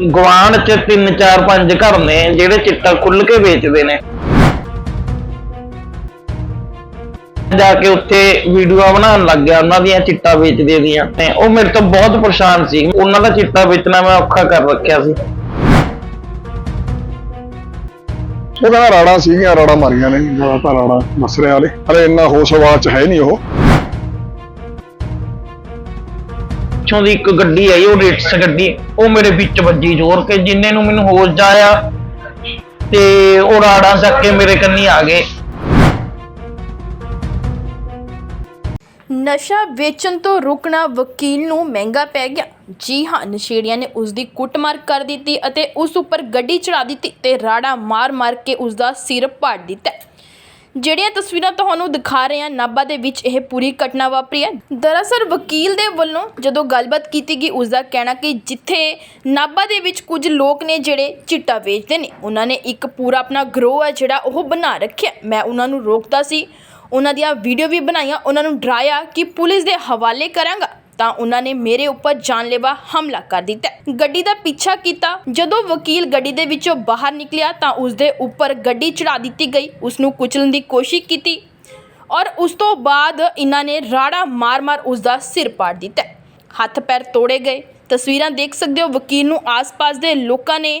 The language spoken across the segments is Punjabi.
ਗਵਾਂਢ ਚ ਤਿੰਨ, ਚਾਰ, ਪੰਜ ਘਰ ਨੇ, ਜਿਹੜੇ ਚਿੱਟਾ ਖੁੱਲ ਕੇ ਵੇਚਦੇ ਨੇ। ਜਾ ਕੇ ਉੱਥੇ ਵੀਡੀਓ ਬਣਾਉਣ ਲੱਗ ਗਿਆ, ਉਹਨਾਂ ਦੀਆਂ ਚਿੱਟਾ ਵੇਚਦੇ ਦੀਆਂ। ਤੇ ਉਹ ਮੇਰੇ ਤੋਂ ਬਹੁਤ ਪਰੇਸ਼ਾਨ ਸੀ। ਉਹਨਾਂ ਦਾ ਚਿੱਟਾ ਵੇਚਣਾ ਮੈਂ ਔਖਾ ਕਰ ਰੱਖਿਆ ਸੀ। ਉਹਦਾ ਰਾੜਾ ਸੀਗੀਆਂ, ਰਾੜਾ ਮਾਰੀਆਂ ਨੇ, ਜ਼ਿਆਦਾਤਰ ਰਾੜਾ ਮਸਰੇ ਵਾਲੇ। ਹਲੇ ਇੰਨਾ ਹੋਸ਼ ਹਵਾਸ ਹੈ ਨਹੀਂ ਉਹ। ਪਿੱਛੋਂ ਦੀ ਇੱਕ ਗੱਡੀ ਆਈ, ਉਹ ਰਿਟਸ ਗੱਡੀ, ਉਹ ਮੇਰੇ ਵਿੱਚ ਵੱਜੀ ਜ਼ੋਰ ਕੇ ਜਿੰਨੇ ਨੂੰ ਮੈਨੂੰ ਹੋਸ਼ ਜਾਇਆ ਤੇ ਉਹ ਰਾੜਾਂ ਚੱਕ ਕੇ ਮੇਰੇ ਕੰਨੀ ਆ ਗਏ। ਨਸ਼ਾ ਵੇਚਣ ਤੋਂ ਰੁਕਣਾ ਵਕੀਲ ਨੂੰ ਮਹਿੰਗਾ ਪੈ ਗਿਆ। ਜੀ ਹਾਂ, ਨਸ਼ੇੜੀਆਂ ਨੇ ਉਸ ਦੀ ਕੁੱਟਮਾਰ ਕਰ ਦਿੱਤੀ ਅਤੇ ਉਸ ਉੱਪਰ ਗੱਡੀ ਚੜਾ ਦਿੱਤੀ ਤੇ ਰਾੜਾ ਮਾਰ-ਮਾਰ ਕੇ ਉਸ ਦਾ ਸਿਰ ਪਾੜ ਦਿੱਤਾ। ਜਿਹੜੀਆਂ ਤਸਵੀਰਾਂ ਤੁਹਾਨੂੰ ਦਿਖਾ ਰਹੇ ਹਾਂ, ਨਾਭਾ ਦੇ ਵਿੱਚ ਇਹ ਪੂਰੀ ਘਟਨਾ ਵਾਪਰੀ ਹੈ। ਦਰਅਸਲ ਵਕੀਲ ਦੇ ਵੱਲੋਂ ਜਦੋਂ ਗੱਲਬਾਤ ਕੀਤੀ ਗਈ ਉਸ ਦਾ ਕਹਿਣਾ ਕਿ ਜਿੱਥੇ ਨਾਭਾ ਦੇ ਵਿੱਚ ਕੁਝ ਲੋਕ ਨੇ ਜਿਹੜੇ ਚਿੱਟਾ ਵੇਚਦੇ ਨੇ, ਉਹਨਾਂ ਨੇ ਇੱਕ ਪੂਰਾ ਆਪਣਾ ਗਰੋਹ ਹੈ ਜਿਹੜਾ ਉਹ ਬਣਾ ਰੱਖਿਆ। ਮੈਂ ਉਹਨਾਂ ਨੂੰ ਰੋਕਦਾ ਸੀ, ਉਹਨਾਂ ਦੀਆਂ ਵੀਡੀਓ ਵੀ ਬਣਾਈਆਂ, ਉਹਨਾਂ ਨੂੰ ਡਰਾਇਆ ਕਿ ਪੁਲਿਸ ਦੇ ਹਵਾਲੇ ਕਰਾਂਗਾ। ਤਾਂ ਉਹਨਾਂ ਨੇ ਮੇਰੇ ਉੱਪਰ ਜਾਨਲੇਵਾ ਹਮਲਾ ਕਰ ਦਿੱਤਾ। ਗੱਡੀ ਦਾ ਪਿੱਛਾ ਕੀਤਾ। ਜਦੋਂ ਵਕੀਲ ਗੱਡੀ ਦੇ ਵਿੱਚੋਂ ਬਾਹਰ ਨਿਕਲਿਆ ਤਾਂ ਉਸ ਦੇ ਉੱਪਰ ਗੱਡੀ ਚੜਾ ਦਿੱਤੀ ਗਈ। ਉਸ ਨੂੰ ਕੁਚਲਣ ਦੀ ਕੋਸ਼ਿਸ਼ ਕੀਤੀ ਔਰ ਉਸ ਤੋਂ ਬਾਅਦ ਇਹਨਾਂ ਨੇ ਰਾੜਾ ਮਾਰ-ਮਾਰ ਉਸ ਦਾ ਸਿਰ ਪਾੜ ਦਿੱਤਾ। ਹੱਥ ਪੈਰ ਤੋੜੇ ਗਏ। ਤਸਵੀਰਾਂ ਦੇਖ ਸਕਦੇ ਹੋ। ਵਕੀਲ ਨੂੰ ਆਸ-ਪਾਸ ਦੇ ਲੋਕਾਂ ਨੇ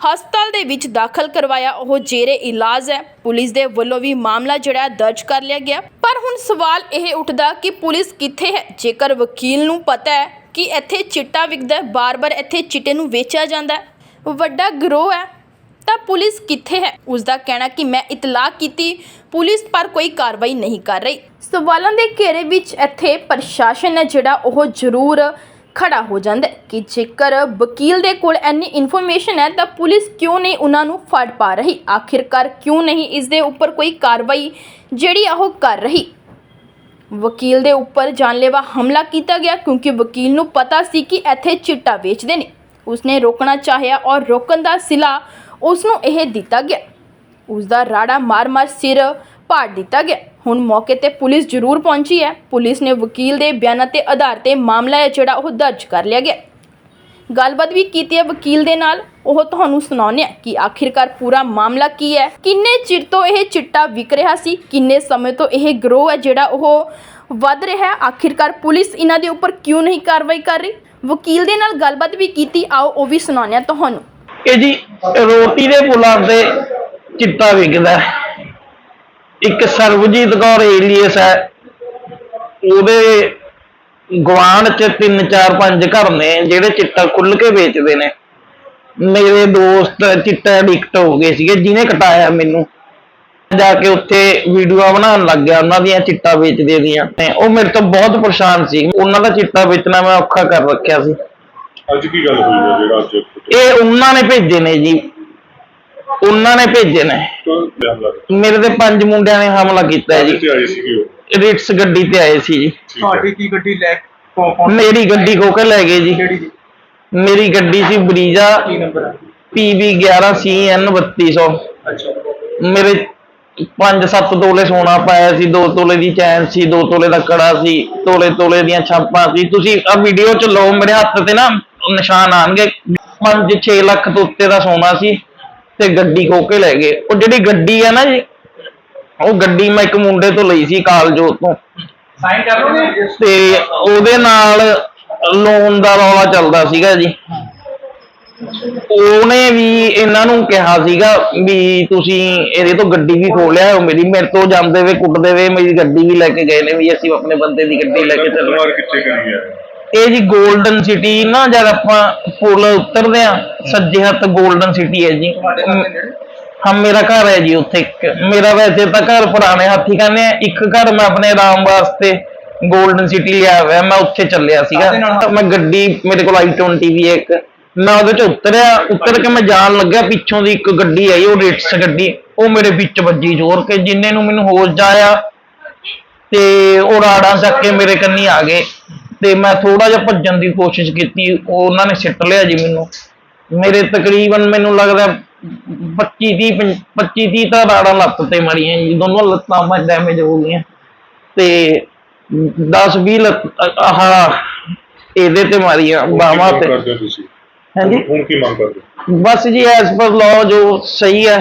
ਹਸਪਤਾਲ ਦੇ ਵਿੱਚ ਦਾਖਲ ਕਰਵਾਇਆ ਉਹ ਜੇਰੇ ਇਲਾਜ ਹੈ। ਪੁਲਿਸ ਦੇ ਵੱਲੋਂ ਵੀ ਮਾਮਲਾ ਜਿਹੜਾ ਦਰਜ ਕਰ ਲਿਆ ਗਿਆ। ਪਰ ਹੁਣ ਸਵਾਲ ਇਹ ਉੱਠਦਾ ਕਿ ਪੁਲਿਸ ਕਿੱਥੇ ਹੈ? ਜੇਕਰ ਵਕੀਲ ਨੂੰ ਪਤਾ ਹੈ ਕਿ ਇੱਥੇ ਚਿੱਟਾ ਵਿਕਦਾ ਬਾਰ-ਬਾਰ ਇੱਥੇ ਚਿੱਟੇ ਨੂੰ ਵੇਚਿਆ ਜਾਂਦਾ ਹੈ, ਵੱਡਾ ਗਰੋਹ ਹੈ, ਤਾਂ ਪੁਲਿਸ ਕਿੱਥੇ ਹੈ? ਉਸ ਦਾ ਕਹਿਣਾ ਕਿ ਮੈਂ ਇਤਲਾਹ ਕੀਤੀ, ਪੁਲਿਸ ਪਰ ਕੋਈ ਕਾਰਵਾਈ ਨਹੀਂ ਕਰ ਰਹੀ। ਸਵਾਲਾਂ ਦੇ ਘੇਰੇ ਵਿੱਚ ਇੱਥੇ ਪ੍ਰਸ਼ਾਸਨ ਹੈ ਜਿਹੜਾ ਉਹ ਜ਼ਰੂਰ ਖੜਾ ਹੋ ਜਾਂਦਾ ਕਿ ਜੇਕਰ ਵਕੀਲ ਦੇ ਕੋਲ ਇੰਨੀ ਇਨਫੋਰਮੇਸ਼ਨ ਹੈ ਤਾਂ ਪੁਲਿਸ ਕਿਉਂ ਨਹੀਂ ਉਹਨਾਂ ਨੂੰ ਫੜ ਪਾ ਰਹੀ? ਆਖਿਰਕਾਰ ਕਿਉਂ ਨਹੀਂ ਇਸ ਦੇ ਉੱਪਰ ਕੋਈ ਕਾਰਵਾਈ ਜਿਹੜੀ ਆ ਉਹ ਕਰ ਰਹੀ? ਵਕੀਲ ਦੇ ਉੱਪਰ ਜਾਨਲੇਵਾ ਹਮਲਾ ਕੀਤਾ ਗਿਆ ਕਿਉਂਕਿ ਵਕੀਲ ਨੂੰ ਪਤਾ ਸੀ ਕਿ ਇੱਥੇ ਚਿੱਟਾ ਵੇਚਦੇ ਨੇ। ਉਸਨੇ ਰੋਕਣਾ ਚਾਹਿਆ ਔਰ ਰੋਕਣ ਦਾ ਸਿਲਾ ਉਸ ਨੂੰ ਇਹ ਦਿੱਤਾ ਗਿਆ। ਉਸ ਦਾ ਰਾੜਾ ਮਾਰ-ਮਾਰ ਸਿਰ ਪਾੜ ਦਿੱਤਾ ਗਿਆ। ਹੁਣ ਮੌਕੇ ਤੇ ਪੁਲਿਸ ਜ਼ਰੂਰ ਪਹੁੰਚੀ ਹੈ। ਪੁਲਿਸ ਨੇ ਵਕੀਲ ਦੇ ਬਿਆਨਾਂ ਤੇ ਆਧਾਰ ਤੇ ਮਾਮਲਾ ਹੈ ਜਿਹੜਾ ਉਹ ਦਰਜ ਕਰ ਲਿਆ ਗਿਆ। ਗੱਲਬਾਤ ਵੀ ਕੀਤੀ ਹੈ ਵਕੀਲ ਦੇ ਨਾਲ। ਉਹ ਤੁਹਾਨੂੰ ਸੁਣਾਉਂਦੇ ਆ ਕਿ ਆਖਿਰਕਾਰ ਪੂਰਾ ਮਾਮਲਾ ਕੀ ਹੈ। ਕਿੰਨੇ ਚਿਰ ਤੋਂ ਇਹ ਚਿੱਟਾ ਵਿਕ ਰਿਹਾ ਸੀ? ਕਿੰਨੇ ਸਮੇਂ ਤੋਂ ਇਹ ਗਰੋਹ ਹੈ ਜਿਹੜਾ ਉਹ ਵੱਧ ਰਿਹਾ ਹੈ? ਆਖਿਰਕਾਰ ਪੁਲਿਸ ਇਹਨਾਂ ਦੇ ਉੱਪਰ ਕਿਉਂ ਨਹੀਂ ਕਾਰਵਾਈ ਕਰ ਰਹੀ? ਵਕੀਲ ਦੇ ਨਾਲ ਗੱਲਬਾਤ ਵੀ ਕੀਤੀ। ਆਓ ਉਹ ਵੀ ਸੁਣਾਉਂਦੇ ਆ ਤੁਹਾਨੂੰ। ਇਹ ਜੀ ਰੋਟੀ ਦੇ ਪੁਲਾਂ ਤੇ ਚਿੱਟਾ ਵਿਕਦਾ ਹੈ। ਇੱਕ ਸਰਬਜੀਤ ਕੌਰ ਏਲੀਅਸ ਹੈ। ਉਹਦੇ ਗਵਾਂਢ ਚ ਤਿੰਨ ਚਾਰ ਪੰਜ ਘਰ ਨੇ ਜਿਹੜੇ ਚਿੱਟਾ ਖੁੱਲ ਕੇ ਵੇਚਦੇ ਨੇ। ਮੇਰੇ ਦੋਸਤ ਚਿੱਟਾ ਐਡਿਕਟ ਹੋ ਗਏ ਸੀਗੇ ਜਿਹਨੇ ਕਟਾਇਆ ਮੈਨੂੰ। ਜਾ ਕੇ ਉੱਥੇ ਵੀਡੀਓ ਬਣਾਉਣ ਲੱਗ ਗਿਆ ਉਹਨਾਂ ਦੀਆਂ ਚਿੱਟਾ ਵੇਚਦੇ ਦੀਆਂ। ਤੇ ਉਹ ਮੇਰੇ ਤੋਂ ਬਹੁਤ ਪਰੇਸ਼ਾਨ ਸੀ। ਉਹਨਾਂ ਦਾ ਚਿੱਟਾ ਵੇਚਣਾ ਮੈਂ ਔਖਾ ਕਰ ਰੱਖਿਆ ਸੀ। ਅੱਜ ਕੀ ਗੱਲ ਹੋਈ ਹੈ ਜਿਹੜਾ ਅੱਜ ਇਹ ਉਹਨਾਂ ਨੇ ਭੇਜੇ ਨੇ ਜੀ। ਉਹਨਾਂ ਨੇ ਭੇਜੇ ਨੇ। ਮੇਰੇ ਤੇ ਪੰਜ ਮੁੰਡਿਆਂ ਨੇ ਹਮਲਾ ਕੀਤਾ ਹੈ ਜੀ ਰਿਟਸ ਗੱਡੀ ਤੇ ਆਏ ਸੀ ਜੀ। ਤੁਹਾਡੀ ਕੀ ਗੱਡੀ ਲੈ ਮੇਰੀ ਗੱਡੀ ਖੋ ਕੇ ਲੈ ਗਏ ਜੀ। ਮੇਰੀ ਗੱਡੀ ਸੀ ਬਰੀਜਾ ਕੀ PB 11 CN 3200 ਅੱਛਾ। ਮੇਰੇ 5-7 ਤੋਲੇ ਸੋਨਾ ਪਾਇਆ ਸੀ 2 ਤੋਲੇ ਦੀ ਚੈਨ ਸੀ 2 ਤੋਲੇ ਦਾ ਕੜਾ ਸੀ ਤੋਲੇ ਤੋਲੇ ਦੀਆਂ ਛਾਪਾਂ ਸੀ। ਤੁਸੀਂ ਆ ਵੀਡੀਓ ਚ ਲਓ ਮੇਰੇ ਹੱਥ ਤੇ ਨਾ ਨਿਸ਼ਾਨ ਆਣਗੇ। 5-6 ਲੱਖ ਤੋਂ ਉੱਤੇ ਦਾ ਸੋਨਾ ਸੀ। ਤੇ ਗੱਡੀ ਖੋ ਕੇ ਲੈ ਗਏ। ਉਹ ਜਿਹੜੀ ਗੱਡੀ ਹੈ ਨਾ ਜੀ ਉਹ ਗੱਡੀ ਮੈਂ ਇੱਕ ਮੁੰਡੇ ਤੋਂ ਲਈ ਸੀ ਕਾਲਜੋਤ ਤੋਂ। ਸਾਈਨ ਕਰ ਲਓਗੇ? ਤੇ ਉਹਦੇ ਨਾਲ ਲੋਨ ਦਾ ਰੌਲਾ ਚੱਲਦਾ ਸੀਗਾ ਜੀ। ਉਹਨੇ ਵੀ ਇਹਨਾਂ ਨੂੰ ਕਿਹਾ ਸੀਗਾ ਵੀ ਤੁਸੀਂ ਇਹਦੇ ਤੋਂ ਗੱਡੀ ਵੀ ਖੋਹ ਲਿਆ ਮੇਰੀ ਮੇਰੇ ਤੋਂ ਜਾਂਦੇ ਵੇ ਕੁੱਟਦੇ ਵੇ ਮੇਰੀ ਗੱਡੀ ਵੀ ਲੈ ਕੇ ਗਏ ਨੇ ਵੀ ਅਸੀਂ ਆਪਣੇ ਬੰਦੇ ਦੀ ਗੱਡੀ ਲੈ ਕੇ ਚੱਲੇ। ਮਾਰ ਕਿੱਥੇ ਕਰੀ ਹੈ ਇਹ ਜੀ 골ਡਨ ਸਿਟੀ ਨਾ ਜਦ ਆਪਾਂ ਪੁਲ ਉਤਰਦੇ ਆ ਸੱਜੇ ਹੱਥ 골ਡਨ ਸਿਟੀ ਹੈ ਜੀ। ਹਾਂ ਮੇਰਾ ਘਰ ਹੈ ਜੀ ਉੱਥੇ ਮੇਰਾ ਵੈਸੇ ਤਾਂ ਘਰ ਪੁਰਾਣੇ ਹਾਥੀ ਕਹਿੰਦੇ ਆ ਇੱਕ ਘਰ ਮੈਂ ਆਪਣੇ ਆਰਾਮ ਵਾਸਤੇ 골ਡਨ ਸਿਟੀ ਲਿਆ ਹੋਇਆ ਮੈਂ ਉੱਥੇ ਚੱਲਿਆ ਸੀਗਾ। ਮੈਂ ਗੱਡੀ ਮੇਰੇ ਕੋਲ i20 ਵੀ ਹੈ ਇੱਕ। ਮੈਂ ਉਹਦੇ ਚ ਉਤਰਿਆ ਉਤਰ ਕੇ ਮੈਂ ਜਾਣ ਲੱਗਿਆ ਪਿੱਛੋਂ ਦੀ ਇੱਕ ਗੱਡੀ ਆਈ ਉਹ ਰੇਟਸ ਗੱਡੀ ਉਹ ਮੇਰੇ ਵਿੱਚ ਵੱਜੀ ਜ਼ੋਰ ਕੇ ਜਿੰਨੇ ਨੂੰ ਮੈਨੂੰ ਹੋਸ਼ ਜਾਇਆ ਤੇ ਉਹ ਰਾੜਾਂ ਚੱਕ ਕੇ ਮੇਰੇ ਕੰਨੀ ਆ ਗਏ। ਤੇ ਮੈਂ ਥੋੜਾ ਜਿਹਾ ਭੱਜਣ ਦੀ ਕੋਸ਼ਿਸ਼ ਕੀਤੀ ਉਹ ਉਹਨਾਂ ਨੇ ਸਿੱਟ ਲਿਆ ਜੀ ਮੈਨੂੰ। ਮੇਰੇ ਤਕਰੀਬਨ ਮੈਨੂੰ ਲੱਗਦਾ 25 30 25 30 ਤਾਂ ਰਾੜਾਂ ਲੱਤ ਤੇ ਮਾਰੀਆਂ ਜੀ ਦੋਨੋਂ ਲੱਤਾਂ ਮੈਂ ਡੈਮੇਜ ਹੋ ਗਈਆਂ। ਤੇ 10 20 ਲੱਤ ਆਹ ਇਹਦੇ ਤੇ ਮਾਰੀਆਂ ਬਾਹਾਂ ਤੇ। ਹਾਂਜੀ? ਹੁਣ ਕੀ ਮੰਗ ਕਰਦੇ ਬਸ ਜੀ ਐਸ ਪਰ ਲਾਅ ਜੋ ਸਹੀ ਹੈ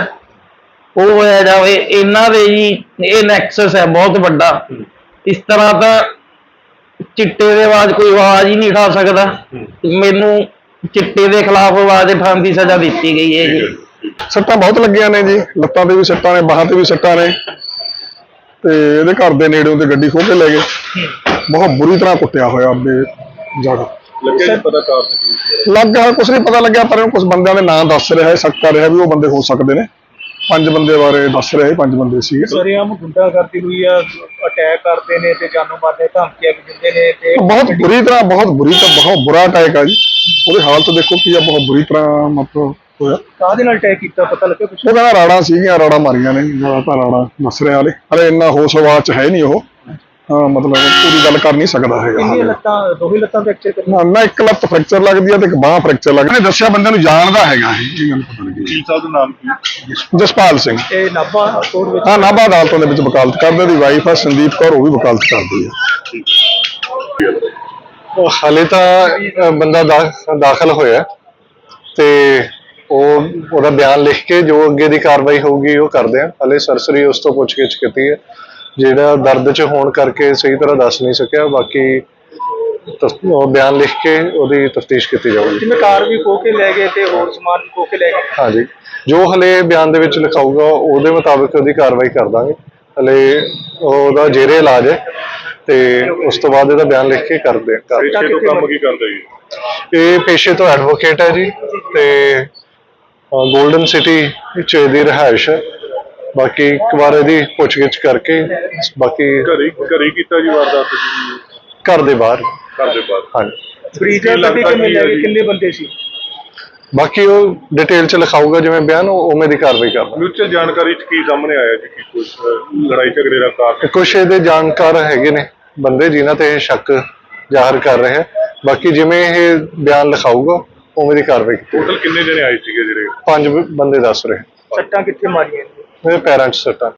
ਉਹ ਹੋਇਆ ਜਾਵੇ। ਇਹਨਾਂ ਦੇ ਜੀ ਇਹ ਨੈਕਸਸ ਹੈ ਬਹੁਤ ਵੱਡਾ। ਇਸ ਤਰ੍ਹਾਂ ਤਾਂ ਚਿੱਟੇ ਦੇ ਆਵਾਜ਼ ਕੋਈ ਆਵਾਜ਼ ਹੀ ਨਹੀਂ ਉਠਾ ਸਕਦਾ। ਮੈਨੂੰ ਚਿੱਟੇ ਦੇ ਖਿਲਾਫ ਆਵਾਜ਼ ਉਠਾਉਣ ਦੀ ਸਜ਼ਾ ਦਿੱਤੀ ਗਈ ਹੈ ਜੀ। ਸੱਟਾਂ ਬਹੁਤ ਲੱਗੀਆਂ ਨੇ ਜੀ। ਲੱਤਾਂ ਤੇ ਵੀ ਸੱਟਾਂ ਨੇ ਬਾਹਾਂ ਤੇ ਵੀ ਸੱਟਾਂ ਨੇ। ਤੇ ਇਹਦੇ ਘਰ ਦੇ ਨੇੜਿਓਂ ਤੇ ਗੱਡੀ ਖੋਹ ਕੇ ਲੈ ਗਏ। ਬਹੁਤ ਬੁਰੀ ਤਰ੍ਹਾਂ ਕੁੱਟਿਆ ਹੋਇਆ ਅੱਬੇ ਜਗ੍ਹਾ। ਲੱਗਿਆ ਪਤਾ ਕਾਰਨ ਕੀ ਸੀ? ਲੱਗਾ ਕੁਛ ਨਹੀਂ ਪਤਾ ਲੱਗਿਆ ਪਰ ਕੁਝ ਬੰਦਿਆਂ ਦੇ ਨਾਂ ਦੱਸ ਰਿਹਾ ਹੈ ਸ਼ੱਕ ਕਰ ਰਿਹਾ ਵੀ ਉਹ ਬੰਦੇ ਹੋ ਸਕਦੇ ਨੇ। ਪੰਜ ਬੰਦੇ ਬਾਰੇ ਦੱਸ ਰਿਹਾ ਪੰਜ ਬੰਦੇ ਸੀਗੇ। ਸਰਿਆਮ ਗੁੰਡਾਗਰਦੀ ਹੋਈ ਆ ਅਟੈਕ ਕਰਦੇ ਨੇ ਤੇ ਜਾਨੋਂ ਮਾਰਦੇ ਧਮਕੀਆਂ ਵੀ ਦਿੰਦੇ ਨੇ ਤੇ ਬਹੁਤ ਬੁਰੀ ਤਰ੍ਹਾਂ ਬਹੁਤ ਬੁਰੀ ਤਰ੍ਹਾਂ ਬਹੁਤ ਬੁਰਾ ਅਟੈਕ ਆ ਜੀ। ਉਹਦੀ ਹਾਲਤ ਦੇਖੋ ਕੀ ਆ ਬਹੁਤ ਬੁਰੀ ਤਰ੍ਹਾਂ ਮਤਲਬ ਹੋਇਆ। ਕਾਹਦੇ ਨਾਲ ਅਟੈਕ ਕੀਤਾ ਪਤਾ ਲੱਗਿਆ ਕੁਛ? ਉਹ ਕਹਿੰਦਾ ਰਾੜਾਂ ਸੀਗੀਆਂ ਰਾੜਾਂ ਮਾਰੀਆਂ ਨੇ ਜ਼ਿਆਦਾ ਤਾਂ ਰਾੜਾਂ ਦੱਸ ਰਿਹਾ ਹਲੇ ਇੰਨਾ ਹੋਸ਼ ਆਵਾਜ਼ ਚ ਹੈ ਨਹੀਂ ਉਹ। ਮਤਲਬ ਪੂਰੀ ਗੱਲ ਕਰ ਨਹੀਂ ਸਕਦਾ ਹੈਗਾ। ਹਾਲੇ। ਲੱਤਾਂ ਦੋਹੇ ਲੱਤਾਂ ਫ੍ਰੈਕਚਰ ਕਰੀਆਂ? ਨਾ ਨਾ ਇੱਕ ਲੱਤ ਫ੍ਰੈਕਚਰ ਲੱਗਦੀ ਆ ਤੇ ਇੱਕ ਬਾਹ ਫ੍ਰੈਕਚਰ ਲੱਗਦੀ ਨੇ ਦੱਸਿਆ ਬੰਦੇ ਨੂੰ ਜਾਣਦਾ ਹੈਗਾ ਇਹ ਗੱਲ ਪਤਾ ਲੱਗੀ ਜੀ ਸਾਹਿਬ ਦਾ ਨਾਮ ਕੀ? ਜਸਪਾਲ ਸਿੰਘ। ਇਹ ਨਾਭਾ ਕੋਰਟ ਵਿੱਚ ਹਾਂ ਨਾਭਾ ਅਦਾਲਤਾਂ ਦੇ ਵਿੱਚ ਵਕਾਲਤ ਕਰਦਾ ਦੀ ਵਾਈਫ ਆ ਸੰਦੀਪ ਕੌਰ ਉਹ ਵੀ ਵਕਾਲਤ ਕਰਦੀ ਆ। ਹਾਲੇ ਤਾਂ ਬੰਦਾ ਦਾਖਲ ਹੋਇਆ ਤੇ ਉਹ ਉਹਦਾ ਬਿਆਨ ਲਿਖ ਕੇ ਜੋ ਅੱਗੇ ਦੀ ਕਾਰਵਾਈ ਹੋਊਗੀ ਉਹ ਕਰਦੇ ਆ। ਹਲੇ ਸਰਸਰੀ ਉਸ ਤੋਂ ਪੁੱਛਗਿੱਛ ਕੀਤੀ ਹੈ। ਜਿਹੜਾ ਦਰਦ ਚ ਹੋਣ ਕਰਕੇ ਸਹੀ ਤਰ੍ਹਾਂ ਦੱਸ ਨਹੀਂ ਸਕਿਆ ਬਾਕੀ ਉਹ ਬਿਆਨ ਲਿਖ ਕੇ ਉਹਦੀ ਤਫਤੀਸ਼ ਕੀਤੀ ਜਾਊਗੀ। ਜਿਵੇਂ ਕਾਰ ਵੀ ਖੋ ਕੇ ਲੈ ਗਏ ਤੇ ਹੋਰ ਸਮਾਨ ਵੀ ਖੋ ਕੇ ਲੈ ਗਏ। ਹਾਂਜੀ। ਜੋ ਹਲੇ ਬਿਆਨ ਦੇ ਵਿੱਚ ਲਿਖਾਊਗਾ ਉਹਦੇ ਮੁਤਾਬਕ ਉਹਦੀ ਕਾਰਵਾਈ ਕਰ ਦਾਂਗੇ। ਹਲੇ ਉਹਦਾ ਜੇਰੇ ਇਲਾਜ ਹੈ ਤੇ ਉਸ ਤੋਂ ਬਾਅਦ ਇਹਦਾ ਬਿਆਨ ਲਿਖ ਕੇ ਕਰਦੇ ਕਰ ਪੇਸ਼ੇ ਤੋਂ ਕੰਮ ਕੀ ਕਰਦੇ ਜੀ? ਇਹ ਪੇਸ਼ੇ ਤੋਂ ਐਡਵੋਕੇਟ ਹੈ ਜੀ ਤੇ 골ਡਨ ਸਿਟੀ ਵਿੱਚ ਇਹਦੀ ਰਿਹਾਇਸ਼ ਹੈ। ਬਾਕੀ ਇੱਕ ਵਾਰ ਇਹਦੀ ਪੁੱਛਗਿੱਛ ਕਰਕੇ ਬਾਕੀ ਘਰੇ ਘਰੇ ਕੀਤਾ ਜੀ ਵਾਰਦਾਤ ਜੀ? ਘਰ ਦੇ ਬਾਹਰ। ਘਰ ਦੇ ਬਾਹਰ। ਹਾਂਜੀ। ਕੀ ਲੱਗਦਾ ਕਿਵੇਂ ਕੀ ਗਏ ਜੀ? ਕਿੰਨੇ ਬੰਦੇ ਸੀ? ਬਾਕੀ ਉਹ ਡਿਟੇਲ ਚ ਲਿਖਾਊਗਾ ਜਿਵੇਂ ਬਿਆਨ ਉਹ ਉਵੇਂ ਦੀ ਕਾਰਵਾਈ ਕਰਦਾ ਮਿਊਚੁਅਲ ਜਾਣਕਾਰੀ ਚ ਕੀ ਸਾਹਮਣੇ ਆਇਆ ਜੀ ਕਿ ਕੁਝ ਲੜਾਈ ਝਗੜੇ ਦਾ ਕਾਰਨ? ਕੁਝ ਇਹਦੇ ਜਾਣਕਾਰ ਹੈਗੇ ਨੇ ਬੰਦੇ ਜਿਨ੍ਹਾਂ ਤੇ ਇਹ ਸ਼ੱਕ ਜ਼ਾਹਰ ਕਰ ਰਹੇ ਹੈ। ਬਾਕੀ ਜਿਵੇਂ ਇਹ ਬਿਆਨ ਲਿਖਾਊਗਾ ਉਵੇਂ ਦੀ ਕਾਰਵਾਈ ਕੀਤੀ ਟੋਟਲ ਕਿੰਨੇ ਜਣੇ ਆਏ ਸੀਗੇ ਜਿਹੜੇ? ਪੰਜ ਬੰਦੇ ਦੱਸ ਰਹੇ। ਸੱਟਾਂ ਕਿੱਥੇ ਮਾਰੀਆਂ ਨੇ? ਮੇਰੇ ਪੈਰਾਂ 'ਚ ਸੱਟਾਂ